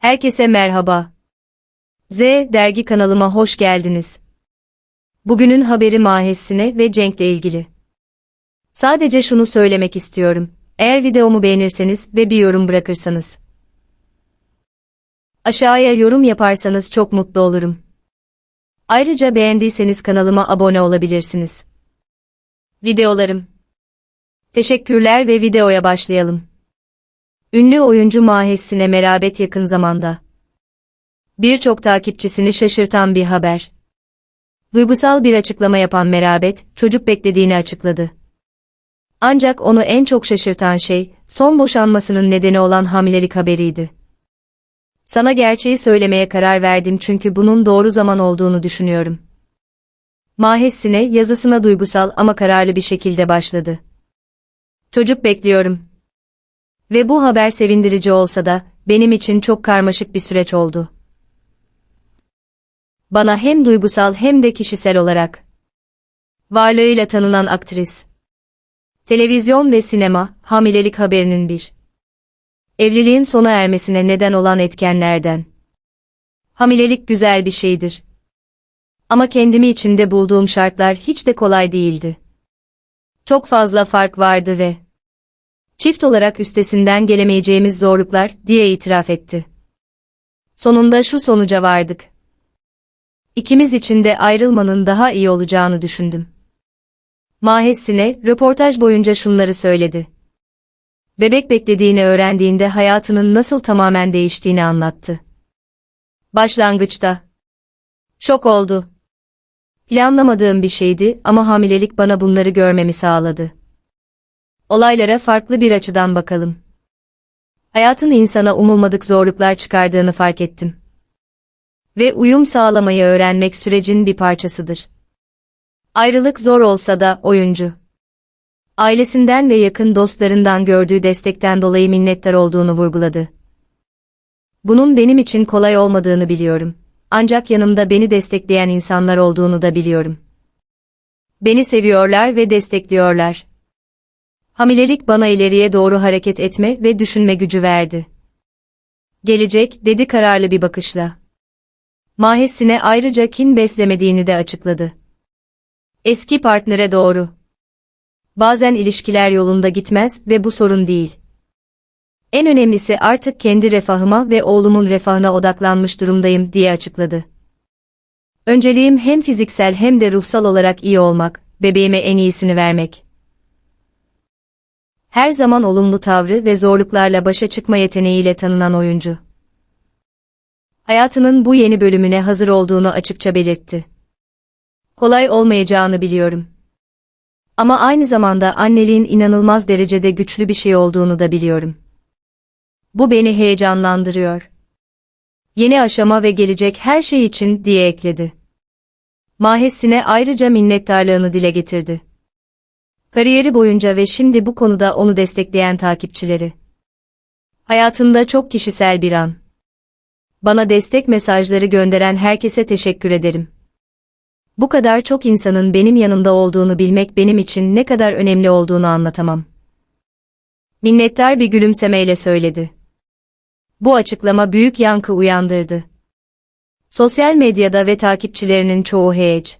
Herkese merhaba. Z dergi kanalıma hoş geldiniz. Bugünün haberi Mahesine ve Cenk'le ilgili. Sadece şunu söylemek istiyorum. Eğer videomu beğenirseniz ve bir yorum bırakırsanız. Aşağıya yorum yaparsanız çok mutlu olurum. Ayrıca beğendiyseniz kanalıma abone olabilirsiniz. Videolarım. Teşekkürler ve videoya başlayalım. Ünlü oyuncu Mahesine merabet yakın zamanda. Birçok takipçisini şaşırtan bir haber. Duygusal bir açıklama yapan Merabet, çocuk beklediğini açıkladı. Ancak onu en çok şaşırtan şey, son boşanmasının nedeni olan hamilelik haberiydi. Sana gerçeği söylemeye karar verdim çünkü bunun doğru zaman olduğunu düşünüyorum. Mahesine yazısına duygusal ama kararlı bir şekilde başladı. Çocuk bekliyorum. Ve bu haber sevindirici olsa da, benim için çok karmaşık bir süreç oldu. Bana hem duygusal hem de kişisel olarak. Varlığıyla tanınan aktris. Televizyon ve sinema, hamilelik haberinin bir. Evliliğin sona ermesine neden olan etkenlerden. Hamilelik güzel bir şeydir. Ama kendimi içinde bulduğum şartlar hiç de kolay değildi. Çok fazla fark vardı ve çift olarak üstesinden gelemeyeceğimiz zorluklar diye itiraf etti. Sonunda şu sonuca vardık. İkimiz için de ayrılmanın daha iyi olacağını düşündüm. Mahesine röportaj boyunca şunları söyledi. Bebek beklediğini öğrendiğinde hayatının nasıl tamamen değiştiğini anlattı. Başlangıçta şok oldu. Planlamadığım bir şeydi ama hamilelik bana bunları görmemi sağladı. Olaylara farklı bir açıdan bakalım. Hayatın insana umulmadık zorluklar çıkardığını fark ettim. Ve uyum sağlamayı öğrenmek sürecin bir parçasıdır. Ayrılık zor olsa da oyuncu. Ailesinden ve yakın dostlarından gördüğü destekten dolayı minnettar olduğunu vurguladı. Bunun benim için kolay olmadığını biliyorum. Ancak yanımda beni destekleyen insanlar olduğunu da biliyorum. Beni seviyorlar ve destekliyorlar. Hamilelik bana ileriye doğru hareket etme ve düşünme gücü verdi. Gelecek, dedi kararlı bir bakışla. Mahesine ayrıca kin beslemediğini de açıkladı. Eski partnere doğru. Bazen ilişkiler yolunda gitmez ve bu sorun değil. En önemlisi artık kendi refahıma ve oğlumun refahına odaklanmış durumdayım diye açıkladı. Önceliğim hem fiziksel hem de ruhsal olarak iyi olmak, bebeğime en iyisini vermek. Her zaman olumlu tavrı ve zorluklarla başa çıkma yeteneğiyle tanınan oyuncu. Hayatının bu yeni bölümüne hazır olduğunu açıkça belirtti. Kolay olmayacağını biliyorum. Ama aynı zamanda anneliğin inanılmaz derecede güçlü bir şey olduğunu da biliyorum. Bu beni heyecanlandırıyor. Yeni aşama ve gelecek her şey için diye ekledi. Mahesine ayrıca minnettarlığını dile getirdi. Kariyeri boyunca ve şimdi bu konuda onu destekleyen takipçileri. Hayatımda çok kişisel bir an. Bana destek mesajları gönderen herkese teşekkür ederim. Bu kadar çok insanın benim yanımda olduğunu bilmek benim için ne kadar önemli olduğunu anlatamam. Minnettar bir gülümsemeyle söyledi. Bu açıklama büyük yankı uyandırdı. Sosyal medyada ve takipçilerinin çoğu heyec.